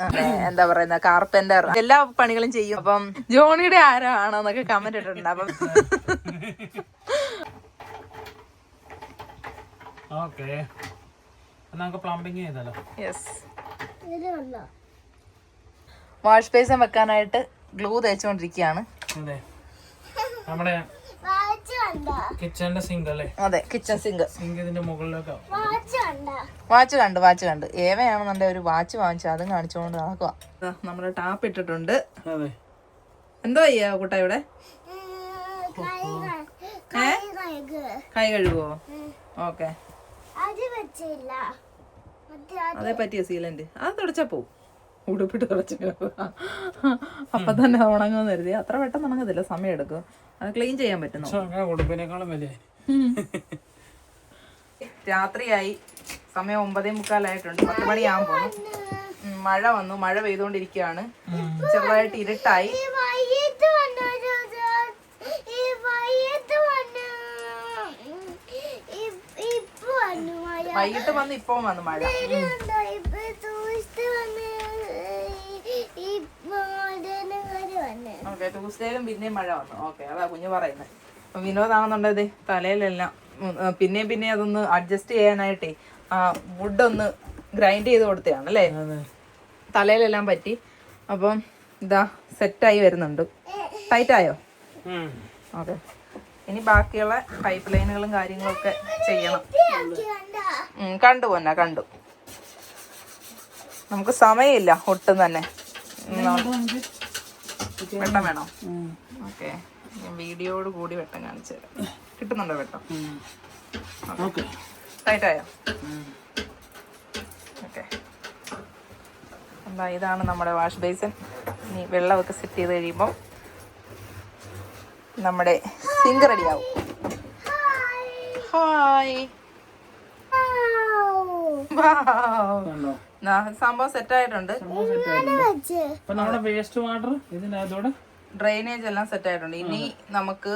എന്താ പറയുന്ന കാർപ്പന്റർ എല്ലാ പണികളും ചെയ്യും. അപ്പം ജോണിയുടെ ആരാണെന്നൊക്കെ കമന്റ് ഇട്ടിട്ടുണ്ട്. അപ്പം ഓക്കെ നമുക്ക് പ്ലംബിങ് ചെയ്താലോ? യെസ് വാഷ് ബേസിൻ വെക്കാനായിട്ട് ഗ്ലൂ തേച്ചുകൊണ്ടിരിക്കുകയാണ്. അതെ. നമ്മുടെ കിച്ചന്റെ സിങ്ക് അല്ലേ? അതെ കിച്ചൺ സിങ്ക് സിങ്ക് ഇതിന്റെ മുകളിലേക്കാവും വാച്ച് കണ്ട്? വാച്ച് കണ്ടു ഏവയാണെന്നുണ്ടെ ഒരു വാച്ച് വാങ്ങിച്ചു അതും കാണിച്ചുകൊണ്ട് നടക്കുക നമ്മുടെ ടാപ്പ് ഇട്ടിട്ടുണ്ട്. അതെ. എന്തോ ചെയ്യാ കുട്ട ഇവിടെ? കൈ കഴുകുവോ? ഓക്കെ. അത് വെച്ചില്ല മറ്റേ അതേ പറ്റിയ സീലന്റ് അത് തുടച്ചാ പോവും ഉടുപ്പിട്ട് തുടച്ചു അപ്പൊ തന്നെ ഉണങ്ങുമെന്ന് കരുതി. അത്ര പെട്ടെന്ന് ഉണങ്ങത്തില്ല സമയം എടുക്കും. അത് ക്ലീൻ ചെയ്യാൻ പറ്റുന്നു ഉടുപ്പിനേക്കാളും രാത്രിയായി. സമയം ഒമ്പതേ മുക്കാലായിട്ടുണ്ട്. പത്ത് മണിയാകാൻ പോകുന്നു മഴ വന്നു. മഴ പെയ്തുകൊണ്ടിരിക്കുകയാണ് ചെറുതായിട്ട് ഇരുട്ടായി. വൈകിട്ട് വന്ന് ഇപ്പൊ വന്നു മഴ. ട്യൂസ്ഡേയിലും പിന്നെയും മഴ വന്നു. ഓക്കെ അതാ കുഞ്ഞു പറയുന്നത്. അപ്പം വിനോദാണെന്നുണ്ടത് തലയിലെല്ലാം പിന്നെ പിന്നെ അതൊന്ന് അഡ്ജസ്റ്റ് ചെയ്യാനായിട്ടേ ആ വുഡ് ഒന്ന് ഗ്രൈൻഡ് ചെയ്ത് കൊടുത്തതാണ് അല്ലേ? തലയിലെല്ലാം പറ്റി. അപ്പം ഇതാ സെറ്റായി വരുന്നുണ്ട്. ടൈറ്റായോ. ഓക്കെ. ഇനി ബാക്കിയുള്ള പൈപ്പ് ലൈനുകളും കാര്യങ്ങളൊക്കെ ചെയ്യണം. കണ്ടാ പോന്ന കണ്ടു. നമുക്ക് സമയമില്ല ഒട്ടും തന്നെ. വെട്ടം വേണോ? ഓക്കെ. ഞാൻ വീഡിയോയോട് കൂടി വെട്ടം കാണിച്ചു തരാം. കിട്ടുന്നുണ്ടോ വെട്ടം? ഓക്കെ. ടൈറ്റായോ? ഓക്കെ. എന്താ ഇതാണ് നമ്മുടെ വാഷ് ബേസിൻ. ഇനി വെള്ളമൊക്കെ സെറ്റ് ചെയ്ത് കഴിയുമ്പോൾ നമ്മുടെ സിങ്ക് റെഡിയാവും. ഹായ് കണ്ടോ? സംഭവം സെറ്റ് ആയിട്ടുണ്ട്. അപ്പൊ നമ്മുടെ വേസ്റ്റ് വാട്ടർ ഇതിനകത്തോടെ ഡ്രെയിനേജ് എല്ലാം സെറ്റ് ആയിട്ടുണ്ട്. ഇനി നമുക്ക്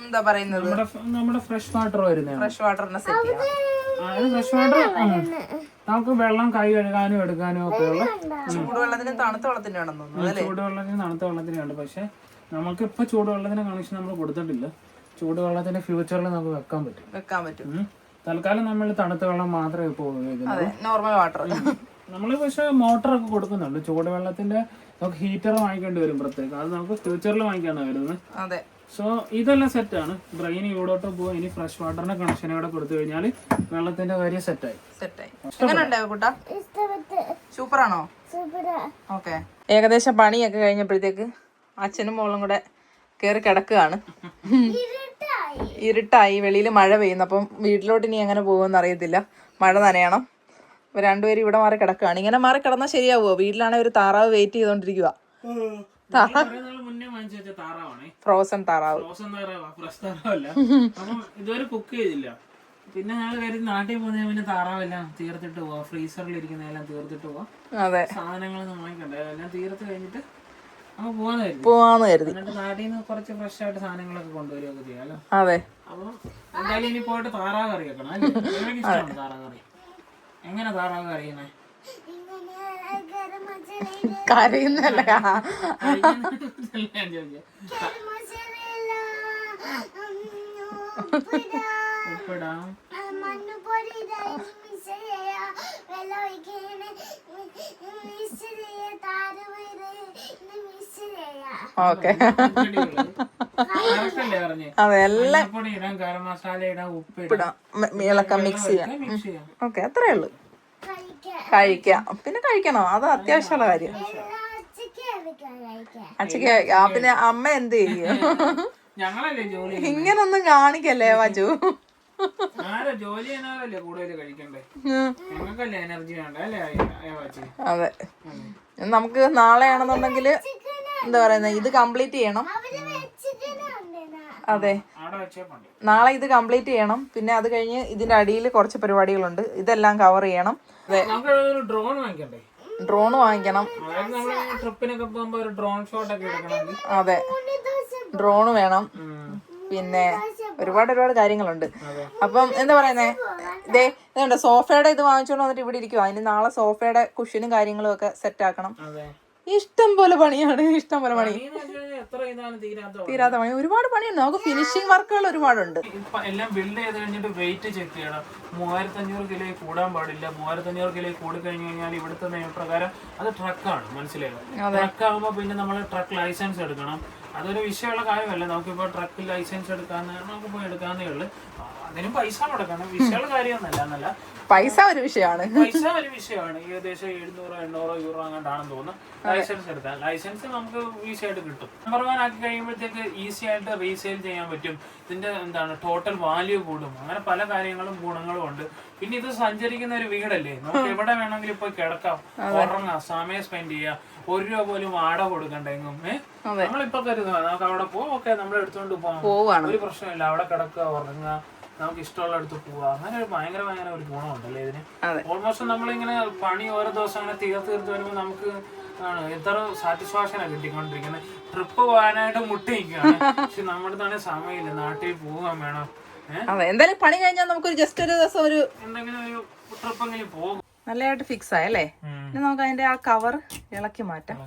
എന്താ പറയുന്നത്? നമ്മുടെ നമ്മുടെ ഫ്രഷ് വാട്ടർ വരുന്നത് ഫ്രഷ് വാട്ടറിനെ സെറ്റ് ചെയ്യാം. ഫ്രഷ് വാട്ടർ നമുക്ക് വെള്ളം കൈ കഴുകാനും എടുക്കാനും ഒക്കെ ഉള്ള ചൂടുവെള്ളത്തിനും തണുത്ത വെള്ളത്തിന് വേണം ചൂടുവെള്ളത്തിന് തണുത്ത വെള്ളത്തിന് വേണ്ട പക്ഷെ നമുക്ക് ഇപ്പൊ ചൂടുവെള്ളത്തിന് കണക്ഷൻ നമ്മൾ കൊടുത്തിട്ടില്ല. ചൂടുവെള്ളത്തിന്റെ ഫ്യൂച്ചറിൽ നമുക്ക് വെക്കാൻ പറ്റും. വെക്കാൻ പറ്റും. തൽക്കാലം നമ്മൾ തണുത്ത വെള്ളം മാത്രമേ ഇപ്പോൾ ഉപയോഗിക്കുന്നുള്ളൂ. നോർമൽ വാട്ടർ നമ്മൾ പക്ഷേ മോട്ടറൊക്കെ കൊടുക്കുന്നുണ്ട്. ചൂടുവെള്ളത്തിന്റെ നമുക്ക് ഹീറ്റർ വാങ്ങിക്കേണ്ടി വരും പ്രത്യേകം. അത് നമുക്ക് ഫ്യൂച്ചറിൽ വാങ്ങിക്കാനാണ് വരുന്നത്. അതെ. സോ ഇതെല്ലാം സെറ്റാണ് ഡ്രെയിൻ ഇവിടോട്ട് പോകും ഇനി ഫ്രഷ് വാട്ടറിന്റെ കണക്ഷൻ ഇവിടെ കൊടുത്തു കഴിഞ്ഞാൽ വെള്ളത്തിന്റെ കാര്യം സെറ്റായി സൂപ്പറാണോ? സൂപ്പറാ. ഓക്കെ. ഏകദേശം പണിയൊക്കെ കഴിഞ്ഞപ്പോഴത്തേക്ക് അച്ഛനും മോളും കൂടെ കയറി കിടക്കുകയാണ്. ഇരുട്ടായി. ഇരുട്ടായി. വെളിയിൽ മഴ പെയ്യുന്നു. അപ്പം വീട്ടിലോട്ട് ഇനി എങ്ങനെ പോകുമെന്ന് അറിയത്തില്ല. മഴ നനയണം. ഇപ്പൊ രണ്ടുപേരും ഇവിടെ മാറി കിടക്കുകയാണ്. ഇങ്ങനെ മാറി കിടന്നാൽ ശരിയാവുമോ വീട്ടിലാണെങ്കിൽ ഒരു താറാവ് വെയിറ്റ് ചെയ്തോണ്ടിരിക്കുക ഫ്രോസൺ താറാവ്. ഇതുവരെ കുക്ക് ചെയ്തില്ല. പിന്നെ ഞങ്ങൾ കരുതി നാട്ടിൽ പോകുന്ന പിന്നെ താറാവെല്ലാം തീർത്തിട്ട് പോവാം. ഫ്രീസറിൽ ഇരിക്കുന്നതെല്ലാം തീർത്തിട്ട് പോവാം. അതെ. സാധനങ്ങളൊന്നും വാങ്ങിക്കണ്ടേ. എല്ലാം തീർത്ത് കഴിഞ്ഞിട്ട് അപ്പൊ പോവാന്ന് കരുതി പോവാന്ന് കരുതി. എന്നിട്ട് നാട്ടിൽ നിന്ന് കുറച്ച് ഫ്രഷ് ആയിട്ട് സാധനങ്ങളൊക്കെ കൊണ്ടുവരികയൊക്കെ ചെയ്യാലോ അതെ. അപ്പൊ എന്തായാലും ഇനി പോയിട്ട് താറാവ് കറി വെക്കണം താറാവ് കറി. എങ്ങനെ താറാവ് കരയുന്നേ കരയുന്നല്ല ഉപ്പിടാ ഓക്കെ. അതെ എല്ലാം ഇളക്കാം മിക്സ് ചെയ്യാം. ഓക്കെ അത്രേ ഉള്ളു. കഴിക്കാം. പിന്നെ കഴിക്കണോ? അത് അത്യാവശ്യമുള്ള കാര്യം. അച്ഛക്ക് പിന്നെ അമ്മ എന്ത് ചെയ്യും? ഇങ്ങനൊന്നും കാണിക്കല്ലേ വാജു? അതെ. നമുക്ക് നാളെയാണെന്നുണ്ടെങ്കിൽ എന്താ പറയുന്നത് ഇത് കംപ്ലീറ്റ് ചെയ്യണം. അതെ. അവിടെ വെച്ചേ പണ്ട് നാളെ ഇത് കംപ്ലീറ്റ് ചെയ്യണം. പിന്നെ അത് കഴിഞ്ഞ് ഇതിന്റെ അടിയിൽ കുറച്ച് പരിപാടികളുണ്ട്. ഇതെല്ലാം കവർ ചെയ്യണം. അതെ. നമുക്ക് ഒരു ഡ്രോൺ വാങ്ങിക്കണ്ടേ? ഡ്രോൺ വാങ്ങിക്കണം. നമ്മൾ ട്രിപ്പിനൊക്കെ പോകുമ്പോ ഒരു ഡ്രോൺ ഷോട്ട് ഒക്കെ എടുക്കണമെങ്കിൽ. അതെ. ഡ്രോണ് ഡ്രോൺ വേണം. പിന്നെ ഒരുപാട് ഒരുപാട് കാര്യങ്ങളുണ്ട്. അപ്പം എന്താ പറയുന്നേ? ഇതേ ഇതുണ്ട്? സോഫയുടെ ഇത് വാങ്ങിച്ചുകൊണ്ട് വന്നിട്ട് ഇവിടെ ഇരിക്കുവാ. അതിന് നാളെ സോഫയുടെ കുഷനും കാര്യങ്ങളും ഒക്കെ സെറ്റ് ആക്കണം. ഇഷ്ടം പോലെ പണിയാണ്. ഇഷ്ടം പോലെ പണി. തീരാത്ത പണി? ഒരുപാട് പണിയുണ്ട്. നമുക്ക് ഫിനിഷിംഗ് വർക്കുകൾ ഒരുപാടുണ്ട്. എല്ലാം ബിൽഡ് ചെയ്ത് കഴിഞ്ഞിട്ട് വെയിറ്റ് ചെക്ക് ചെയ്യണം. മൂവായിരത്തി അഞ്ഞൂറ് കിലോ കൂടാൻ പാടില്ല. മൂവായിരത്തി അഞ്ഞൂറ് കിലോ കൂടി കഴിഞ്ഞു കഴിഞ്ഞാൽ ഇവിടുത്തെ നിയമപ്രകാരം അത് ട്രക്കാണ് മനസ്സിലായത് ട്രക്ക് ആകുമ്പോൾ പിന്നെ നമ്മൾ ട്രക്ക് ലൈസൻസ് എടുക്കണം. അതൊരു വിഷയമുള്ള കാര്യമല്ല. നമുക്കിപ്പോൾ ട്രക്ക് ലൈസൻസ് എടുക്കാന്ന് നമുക്ക് പോയി എടുക്കാന്നേ ഉള്ളു. അതിനും പൈസ മുടക്കണം. വിഷയമുള്ള കാര്യമൊന്നല്ല എന്നല്ല. പൈസ ഒരു വിഷയമാണ്. പൈസ ഒരു വിഷയമാണ്. ഏകദേശം എഴുന്നൂറോ എണ്ണൂറോ യൂറോ അങ്ങോട്ടാണെന്ന് തോന്നുന്നു. ലൈസൻസ് എടുത്താൽ. ലൈസൻസ് നമുക്ക് ഈസി ആയിട്ട് കിട്ടും. നമ്പർ വൺ ആക്കി കഴിയുമ്പോഴത്തേക്ക് ഈസി ആയിട്ട് റീസെയിൽ ചെയ്യാൻ പറ്റും. ഇതിന്റെ എന്താണ് ടോട്ടൽ വാല്യൂ കൂടും. അങ്ങനെ പല കാര്യങ്ങളും ഗുണങ്ങളും ഉണ്ട്. പിന്നെ ഇത് സഞ്ചരിക്കുന്ന ഒരു വീടല്ലേ? നമുക്ക് എവിടെ വേണമെങ്കിലും പോയി കിടക്കാം. ഉറങ്ങാം. സമയം സ്പെൻഡ് ചെയ്യാം. ഒരു രൂപ പോലും വാടക കൊടുക്കണ്ട എങ്ങും നമ്മളിപ്പോ കരുതുക നമുക്ക് അവിടെ പോവാം ഓക്കെ നമ്മൾ എടുത്തോണ്ട് പോവാം. ഒരു പ്രശ്നമില്ല അവിടെ കിടക്കുക ഉറങ്ങുക. നമുക്ക് ഇഷ്ടമുള്ള അടുത്ത് പോവാ. അങ്ങനെ ഒരു ഭയങ്കര ഭയങ്കര ഒരു ഗുണമുണ്ടല്ലേ ഇതിന്. ഓൾമോസ്റ്റ് നമ്മളിങ്ങനെ പണി ഓരോ ദിവസം അങ്ങനെ തീർത്ത് തീർത്ത് വരുമ്പോൾ നമുക്ക് എത്ര സാറ്റിസ്ഫാക്ഷനാണ് കിട്ടിക്കൊണ്ടിരിക്കുന്നത് ട്രിപ്പ് പോകാനായിട്ട് മുട്ടിയിരിക്കുകയാണ് പക്ഷെ നമ്മുടെ തന്നെ സമയമില്ല. നാട്ടിൽ പോകാൻ വേണം. എന്തായാലും പണി കഴിഞ്ഞാൽ നമുക്കൊരു ജസ്റ്റ് ഒരു ദിവസം ഒരു എന്തെങ്കിലും ഒരു ട്രിപ്പെങ്കിലും പോകും. നല്ലതായിട്ട് ഫിക്സ് ആയല്ലേ ഇനി നമുക്ക് അതിന്റെ ആ കവർ ഇളക്കി മാറ്റാം.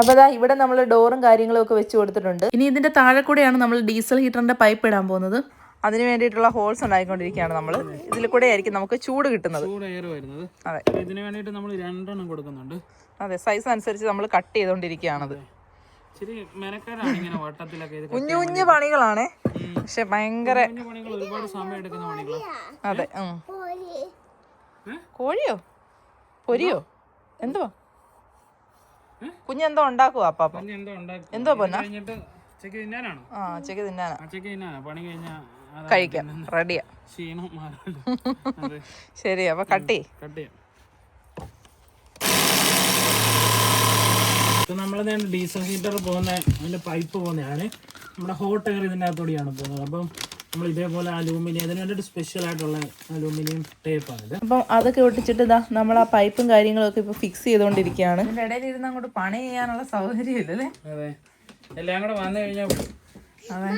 അപ്പോൾ അതാ ഇവിടെ നമ്മൾ ഡോറും കാര്യങ്ങളും ഒക്കെ വെച്ച് കൊടുത്തിട്ടുണ്ട്. ഇനി ഇതിന്റെ താഴെ കൂടെയാണ് നമ്മൾ ഡീസൽ ഹീറ്ററിന്റെ പൈപ്പ് ഇടാൻ പോകുന്നത്. അതിന് വേണ്ടിയിട്ടുള്ള ഹോൾസ് ഉണ്ടായിക്കൊണ്ടിരിക്കുകയാണ് നമ്മൾ ഇതിൽ കൂടെ ആയിരിക്കും നമുക്ക് ചൂട് കിട്ടുന്നത്. അതെ. ഇതിന് വേണ്ടിയിട്ട് നമ്മൾ രണ്ടെണ്ണം കൊടുക്കുന്നുണ്ട്. അതെ സൈസ് അനുസരിച്ച് നമ്മൾ കട്ട് ചെയ്തുകൊണ്ടിരിക്കുകയാണത് ഇത് കുഞ്ഞു കുഞ്ഞു പണികളാണ്. പക്ഷെ ഭയങ്കര അതെ കോഴിയോ? പൊരിയോ? എന്തുവാ? കുഞ്ഞെന്തോ ഉണ്ടാക്കുവോ അപ്പാപ്പ. എന്തോ പൊന്നാ? തിന്നാനാണോ? ആ തിന്നാനാ. തിന്നാനാ? പണി കഴിഞ്ഞാ കഴിക്കാം റെഡിയാ. ക്ഷീണം മാറല്ലോ ശരി അപ്പൊ കട്ടി കട്ടി ഇപ്പൊ ഡീസൽ ഹീറ്റർ പോകുന്ന അതിന്റെ പൈപ്പ് പോകുന്നതാണ് നമ്മുടെ ഹോട്ട് എയർ ഇതിന്റെ അകത്തൂടെയാണ് പോകുന്നത്. അപ്പം നമ്മൾ ഇതേപോലെ അലൂമിനിയം അതിന് വേണ്ടിയിട്ട് സ്പെഷ്യൽ ആയിട്ടുള്ള അലൂമിനിയം ആണ് അപ്പം അതൊക്കെ ഒട്ടിച്ചിട്ട് ഇതാ നമ്മൾ ആ പൈപ്പും കാര്യങ്ങളൊക്കെ ഇപ്പൊ ഫിക്സ് ചെയ്തുകൊണ്ടിരിക്കുകയാണ് ഇതിന്റെ ഇടയിൽ ഇരുന്ന് അങ്ങോട്ട് പണി ചെയ്യാനുള്ള സൗകര്യം ഇല്ലല്ലേ അതെ. എല്ലാം കൂടെ വന്നു കഴിഞ്ഞാൽ അതെ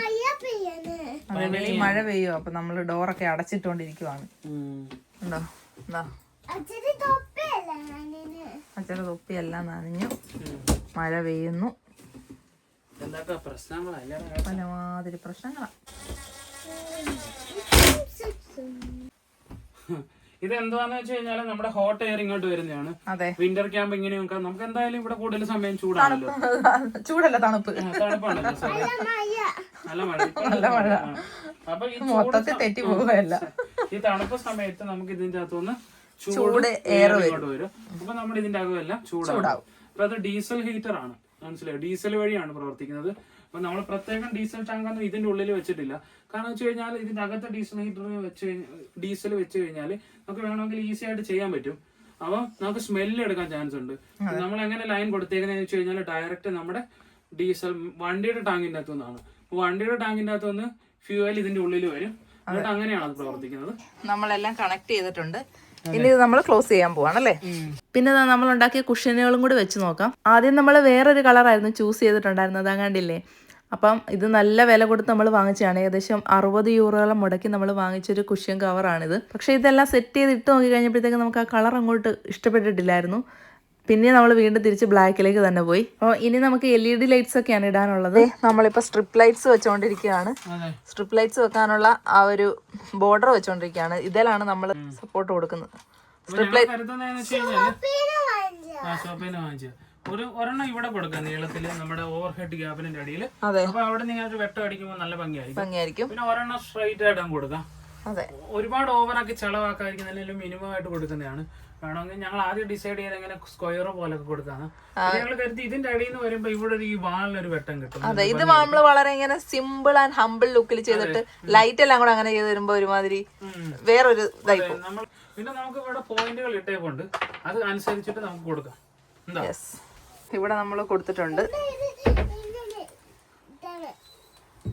മഴ പെയ്യോ അപ്പൊ നമ്മൾ ഡോറൊക്കെ അടച്ചിട്ടോണ്ടിരിക്കുവാണ് ഉണ്ടോ എന്താ അച്ഛന്റെ തൊപ്പിയെല്ലാം നനഞ്ഞു മഴ പെയ്യുന്നു പലമാതിരി പ്രശ്നങ്ങളാ ഇത് എന്താന്ന് വെച്ച് കഴിഞ്ഞാൽ നമ്മുടെ ഹോട്ട് എയർ ഇങ്ങോട്ട് വരുന്നതാണ്. വിന്റർ ക്യാമ്പ് ഇങ്ങനെ നോക്കാം നമുക്ക് എന്തായാലും ഇവിടെ കൂടുതൽ സമയം ചൂടാണല്ലോ. ചൂടല്ല തണുപ്പ്. തണുപ്പാണല്ലോ. നല്ല മഴ. ഇപ്പൊ നല്ല മഴ. അപ്പൊ ഈ മൊത്തത്തിൽ തെറ്റി പോവുകയല്ല. ഈ തണുപ്പ് സമയത്ത് നമുക്ക് ഇതിന്റെ അകത്തുനിന്ന് ചൂട് ചൂട് എയർ ഇങ്ങോട്ട് വരും. അപ്പൊ നമ്മുടെ ഇതിന്റെ അകമെല്ലാം ചൂടാവും. അപ്പൊ അത് ഡീസൽ ഹീറ്റർ ആണ്. മനസ്സിലായോ? ഡീസൽ വഴിയാണ് പ്രവർത്തിക്കുന്നത്. അപ്പൊ നമ്മൾ പ്രത്യേകം ഡീസൽ ടാങ്ക് ഒന്നും ഇതിന്റെ ഉള്ളിൽ വെച്ചിട്ടില്ല. കാരണം വെച്ച് കഴിഞ്ഞാൽ ഇതിന്റെ അകത്ത് ഡീസൽ ഹീറ്റർ വെച്ച് കഴിഞ്ഞാൽ ഡീസൽ വെച്ച് കഴിഞ്ഞാൽ നമുക്ക് വേണമെങ്കിൽ ഈസി ആയിട്ട് ചെയ്യാൻ പറ്റും. അപ്പൊ നമുക്ക് സ്മെല്ല് എടുക്കാൻ ചാൻസ് ഉണ്ട്. നമ്മൾ എങ്ങനെ ലൈൻ കൊടുത്തേക്കുന്നതെന്ന് വെച്ച് കഴിഞ്ഞാൽ ഡയറക്റ്റ് നമ്മുടെ ഡീസൽ വണ്ടിയുടെ ടാങ്കിന്റെ അകത്തു നിന്നാണ്. വണ്ടിയുടെ ടാങ്കിന്റെ അകത്തു നിന്ന് ഫ്യൂവൽ ഇതിന്റെ ഉള്ളിൽ വരും. എന്നിട്ട് അങ്ങനെയാണ് അത് പ്രവർത്തിക്കുന്നത്. നമ്മളെല്ലാം കണക്ട് ചെയ്തിട്ടുണ്ട്. ഇനി ഇത് നമ്മൾ ക്ലോസ് ചെയ്യാൻ പോവാണല്ലേ പിന്നെ നമ്മൾ ഉണ്ടാക്കിയ കുഷ്യനുകളും കൂടി വെച്ച് നോക്കാം. ആദ്യം നമ്മൾ വേറൊരു കളറായിരുന്നു ചൂസ് ചെയ്തിട്ടുണ്ടായിരുന്നത് അങ്ങാണ്ടില്ലേ അപ്പം ഇത് നല്ല വില കൊടുത്ത് നമ്മൾ വാങ്ങിച്ചതാണ്. ഏകദേശം അറുപത് യൂറോളം മുടക്കി നമ്മൾ വാങ്ങിച്ചൊരു കുഷ്യൻ കവറാണിത് പക്ഷേ ഇതെല്ലാം സെറ്റ് ചെയ്ത് ഇട്ട് നോക്കി കഴിഞ്ഞപ്പോഴത്തേക്ക് നമുക്ക് ആ കളർ അങ്ങോട്ട് ഇഷ്ടപ്പെട്ടിട്ടില്ലായിരുന്നു. പിന്നെ നമ്മൾ വീണ്ടും തിരിച്ച് ബ്ലാക്കിലേക്ക് തന്നെ പോയി. അപ്പോൾ ഇനി നമുക്ക് എൽ ഇ ഡി ലൈറ്റ്സ് ഒക്കെയാണ് ഇടാനുള്ളത്. നമ്മളിപ്പോൾ സ്ട്രിപ്പ് ലൈറ്റ്സ് വെച്ചുകൊണ്ടിരിക്കുകയാണ് സ്ട്രിപ്പ് ലൈറ്റ്സ് വെക്കാനുള്ള ആ ഒരു ബോർഡർ വെച്ചുകൊണ്ടിരിക്കുകയാണ് ഇതിലാണ് നമ്മൾ സപ്പോർട്ട് കൊടുക്കുന്നത്. സ്ട്രിപ്പ് ഞങ്ങൾ ഒരു ഒരെണ്ണം ഇവിടെ കൊടുക്കാം നീളത്തിൽ നമ്മുടെ ഓവർ ഹെഡ് ഗ്യാപ്പിന്റെ അടിയിൽ. അതെ. അപ്പൊ അവിടെ നിങ്ങൾ ഒരു വെട്ടം അടിക്കുമ്പോൾ നല്ല ഭംഗിയായിരിക്കും. ഭംഗിയായിരിക്കും. പിന്നെ ഒരെണ്ണം സ്ട്രൈറ്റ് ആയിട്ട് അങ്ങ് കൊടുക്കാം. അതെ. ഒരുപാട് ഓവറാക്കി ചെലവാക്കാതിരിക്കുന്നതിലും മിനിമം ആയിട്ട് കൊടുക്കുന്നതാണ്. വേണമെങ്കിൽ ഞങ്ങൾ ആദ്യം ഡിസൈഡ് ചെയ്ത് എങ്ങനെ സ്ക്വയറോ പോലെ കൊടുക്കാണ് ഞങ്ങൾ കരുതി ഇതിന്റെ അടിയിൽ നിന്ന് വരുമ്പോ ഇവിടെ ഒരു ഈ വാളിനൊരു വെട്ടം കിട്ടും. അതെ ഇത് നമ്മൾ വളരെ ഇങ്ങനെ സിമ്പിൾ ആൻഡ് ഹമ്പിൾ ലുക്കിൽ ചെയ്തിട്ട് ലൈറ്റ് എല്ലാം കൂടെ അങ്ങനെ ചെയ്ത് വരുമ്പോ ഒരുമാതിരി വേറൊരു പിന്നെ നമുക്ക് ഇവിടെ പോയിന്റുകൾ ഇട്ടേക്കുണ്ട് അത് അനുസരിച്ചിട്ട് നമുക്ക് കൊടുക്കാം. എന്താ? ഇവിടെ നമ്മൾ കൊടുത്തിട്ടുണ്ട്. ഇങ്ങനെ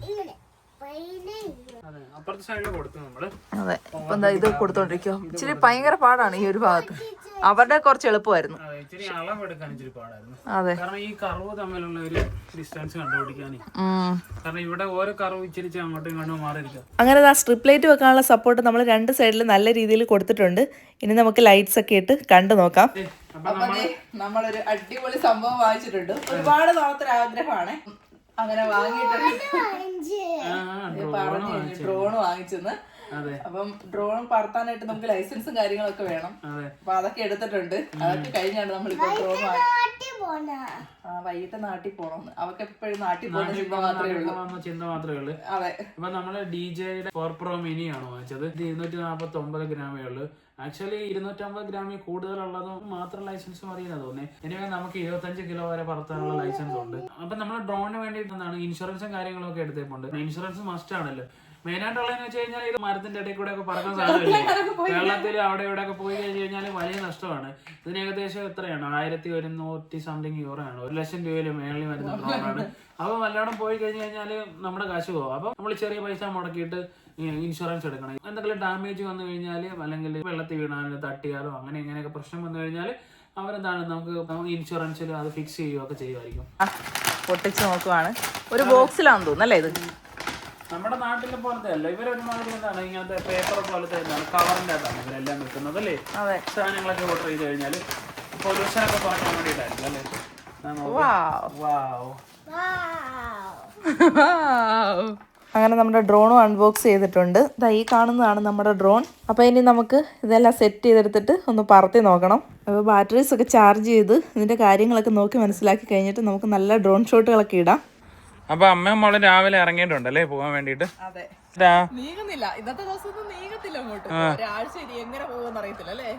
ഇങ്ങനെ പൈനെ അതെ അപ്പുറത്തെ സൈഡിൽ കൊടുത്തു നമ്മൾ. അതെ ഇപ്പൊ എന്താ ഇത് കൊടുത്തോണ്ടിരിക്കോ ഇച്ചിരി ഭയങ്കര പാടാണ് ഈ ഒരു ഭാഗത്ത്. അവരുടെ കുറച്ച് എളുപ്പമായിരുന്നു. അതെ കാരണം ഈ കർവ് തമ്മിലുള്ള ഒരു ഡിസ്റ്റൻസ് കണ്ടുപിടിക്കാനേ. കാരണം ഇവിടെ ഓരോ കർവ് ഇച്ചിരി അങ്ങോട്ടും ഇങ്ങോട്ടും മാറിയിരിക്കാം അങ്ങനെ ആ സ്ട്രിപ്പ് ലൈറ്റ് വെക്കാനുള്ള സപ്പോർട്ട് നമ്മൾ രണ്ട് സൈഡിൽ നല്ല രീതിയിൽ കൊടുത്തിട്ടുണ്ട്. ഇനി നമുക്ക് ലൈറ്റ്സ് ഒക്കെ ഇട്ട് കണ്ടു നോക്കാം. അപ്പൊ നമ്മളൊരു അടിപൊളി സംഭവം വാങ്ങിച്ചിട്ടുണ്ട്. ഒരുപാട് നാളത്തെ ആഗ്രഹമാണ്. അങ്ങനെ വാങ്ങിയിട്ടുണ്ട് പറഞ്ഞു ഡ്രോൺ വാങ്ങിച്ചെന്ന്. അതെ. അപ്പം ഡ്രോൺ പറത്താനായിട്ട് നമുക്ക് ലൈസൻസും കാര്യങ്ങളൊക്കെ വേണം. അപ്പൊ അതൊക്കെ എടുത്തിട്ടുണ്ട്. അതൊക്കെ കഴിഞ്ഞാണ് നമ്മളിപ്പോ ഡ്രോൺ ആ വൈകിട്ട് നാട്ടിൽ പോണം അവർക്ക് എപ്പോഴും നാട്ടിൽ പോകുന്ന ചിന്ത മാത്രമേ ഉള്ളൂ. ചിന്ത മാത്രമേ ഉള്ളൂ. അതെ. ഇപ്പൊ നമ്മൾ ഡി ജെയുടെ ഫോർ പ്രോ മിനി ആണ് വാങ്ങിച്ചത്. ഇരുന്നൂറ്റി നാപ്പത്തി ഒമ്പത് ഗ്രാമേ ഉള്ളൂ. ആക്ച്വലി ഇരുന്നൂറ്റമ്പത് ഗ്രാമിൽ കൂടുതലുള്ളതും മാത്രം ലൈസൻസ് മതിയെന്നാ തോന്നി എനിവേ നമുക്ക് ഇരുപത്തഞ്ച് കിലോ വരെ പറത്താനുള്ള ലൈസൻസ് ഉണ്ട്. അപ്പൊ നമ്മൾ ഡ്രോണിന് വേണ്ടിയിട്ടാണ് ഇൻഷുറൻസും കാര്യങ്ങളും ഒക്കെ എടുത്തേപ്പുണ്ട്. ഇൻഷുറൻസ് മസ്റ്റ് ആണല്ലോ. മെയിൻ ആയിട്ടുള്ളതെന്ന് വെച്ച് കഴിഞ്ഞാൽ ഇത് മരത്തിന്റെ ഇടയിൽ കൂടെ ഒക്കെ പറക്കാൻ സാധ്യതയില്ല വെള്ളത്തിൽ അവിടെ ഇവിടെ ഒക്കെ പോയി കഴിഞ്ഞ് കഴിഞ്ഞാൽ വലിയ നഷ്ടമാണ്. ഇതിന് ഏകദേശം എത്രയാണ്? ആയിരത്തി ഒരുന്നൂറ്റി സംതിങ് യൂറോ ആണ്. ഒരു ലക്ഷം രൂപയിൽ മേളിൽ വരുന്ന ഡ്രോണാണ് അപ്പൊ വല്ലയിടം പോയി കഴിഞ്ഞു കഴിഞ്ഞാൽ നമ്മുടെ കാശ് പോകും അപ്പൊ നമ്മൾ ചെറിയ പൈസ മുടക്കിയിട്ട് ഇൻഷുറൻസ് എടുക്കണം. എന്തെങ്കിലും ഡാമേജ് വന്നു കഴിഞ്ഞാൽ അല്ലെങ്കിൽ വെള്ളത്തിൽ വീണാലോ തട്ടിയാലോ അങ്ങനെ ഇങ്ങനെയൊക്കെ പ്രശ്നം വന്നു കഴിഞ്ഞാൽ അവരെന്താണ് നമുക്ക് ഇൻഷുറൻസിൽ അത് ഫിക്സ് ചെയ്യുകയൊക്കെ ചെയ്യുമായിരിക്കും. പൊട്ടിച്ച് നോക്കുവാണ്. ഒരു ബോക്സിലാണെന്ന് തോന്നുന്നല്ലേ ഇത്? നമ്മുടെ നാട്ടിലെ പോലത്തെ അല്ല. ഇവരൊരുമാതിരി എന്താണ് ഇങ്ങനത്തെ പേപ്പർ പോലത്തെ എന്താണ് കവറിന്റെ അകത്താണ് ഇവരെല്ലാം വെക്കുന്നത് അല്ലേ? അതെ. സാധനങ്ങളൊക്കെ ഓർഡർ ചെയ്ത് കഴിഞ്ഞാൽ പൊല്യൂഷനൊക്കെ കുറയ്ക്കാൻ വേണ്ടിയിട്ടായിരിക്കും അല്ലേ? വാവ് വാവ് അങ്ങനെ നമ്മുടെ ഡ്രോണും അൺബോക്സ് ചെയ്തിട്ടുണ്ട്. ഇതാ ഈ കാണുന്നതാണ് നമ്മുടെ ഡ്രോൺ അപ്പോൾ ഇനി നമുക്ക് ഇതെല്ലാം സെറ്റ് ചെയ്തെടുത്തിട്ട് ഒന്ന് പറത്തി നോക്കണം. അപ്പോൾ ബാറ്ററീസ് ഒക്കെ ചാർജ് ചെയ്ത് ഇതിന്റെ കാര്യങ്ങളൊക്കെ നോക്കി മനസ്സിലാക്കി കഴിഞ്ഞിട്ട് നമുക്ക് നല്ല ഡ്രോൺ ഷോട്ടുകളൊക്കെ ഇടാം. അപ്പൊ അമ്മയും മോളും രാവിലെ ഇറങ്ങിയിട്ടുണ്ട് അല്ലേ പോകാൻ വേണ്ടിട്ട് നീങ്ങുന്നില്ല. ഇന്നത്തെ ദിവസം ഒന്നും നീങ്ങത്തില്ല അങ്ങോട്ട്. ഒരാഴ്ച ഇനി എങ്ങനെ പോകുമെന്ന് അറിയത്തില്ല അല്ലേ?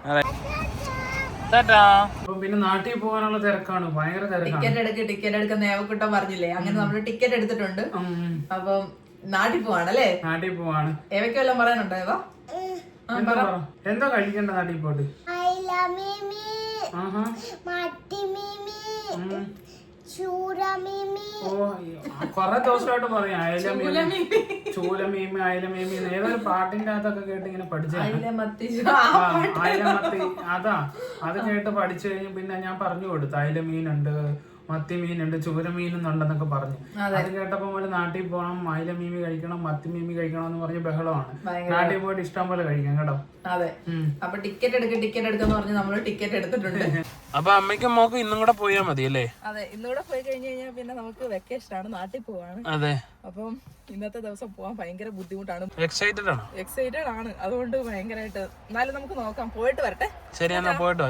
പിന്നെ നാട്ടിൽ പോകാനുള്ള തിരക്കാണ്. ഭയങ്കര തിരക്കാണ്. ടിക്കറ്റ് എടുക്കുക ടിക്കറ്റ് എടുക്കുന്ന നേവക്കുട്ടം പറഞ്ഞില്ലേ? അങ്ങനെ നമ്മൾ ടിക്കറ്റ് എടുത്തിട്ടുണ്ട്. അപ്പം നാട്ടിൽ പോവാണല്ലേ? നാട്ടിൽ പോവാണ്. ഏവയ്ക്ക് വല്ലതും പറയാനുണ്ടോ ഏവ എന്താ പറ. എന്തോ കഴിക്കണ്ട നാട്ടിൽ പോട്ട് ഐല മിമി ആഹാ. മട്ടി മിമി ഉം. ചൂര മിമി ഓ കൊറേ ദിവസമായിട്ട് പറയാം. അയല ചൂലമീമി ചൂല മീമി അയല മീമി ഏതൊരു പാട്ടിന്റെ അകത്തൊക്കെ കേട്ട് ഇങ്ങനെ പഠിച്ചു? അയലമത്തി അതാ. അത് കേട്ട് പഠിച്ചു കഴിഞ്ഞ് പിന്നെ ഞാൻ പറഞ്ഞു കൊടുത്തു. അയല മീനുണ്ട് ഉണ്ട് ചുവരമീനും ഉണ്ടെന്നൊക്കെ മീനുണ്ടെന്നൊക്കെ പറഞ്ഞു. അത്. കേട്ടപ്പോ പോലെ നാട്ടിൽ പോകണം അയല മീമി കഴിക്കണം മത്തി മീമി കഴിക്കണം എന്ന് പറഞ്ഞ ബഹളമാണ്. നാട്ടിൽ പോയിട്ട് ഇഷ്ടം പോലെ കഴിക്കാം കേട്ടോ. അതെ. അപ്പൊ ടിക്കറ്റ് എടുക്ക ടിക്കറ്റ് എടുക്കാന്ന് പറഞ്ഞ് നമ്മൾ ടിക്കറ്റ് എടുത്തിട്ടുണ്ട്. അപ്പൊ അമ്മയ്ക്കും മോക്കും ഇന്നും കൂടെ പോയാൽ മതി അല്ലേ? അതെ ഇന്നും കൂടെ പോയി കഴിഞ്ഞു കഴിഞ്ഞാൽ പിന്നെ നമുക്ക് വെക്കേഷൻ ആണ് നാട്ടിൽ പോവാണ്. അതെ. അപ്പം ഇന്നത്തെ ദിവസം പോകാൻ ഭയങ്കര ബുദ്ധിമുട്ടാണ്. എക്സൈറ്റഡ് ആണ്? എക്സൈറ്റഡ് ആണ്. അതുകൊണ്ട് ഭയങ്കരമായിട്ട് എന്നാലും നമുക്ക് നോക്കാം. പോയിട്ട് വരട്ടെ. ശരി എന്നാ പോയിട്ട്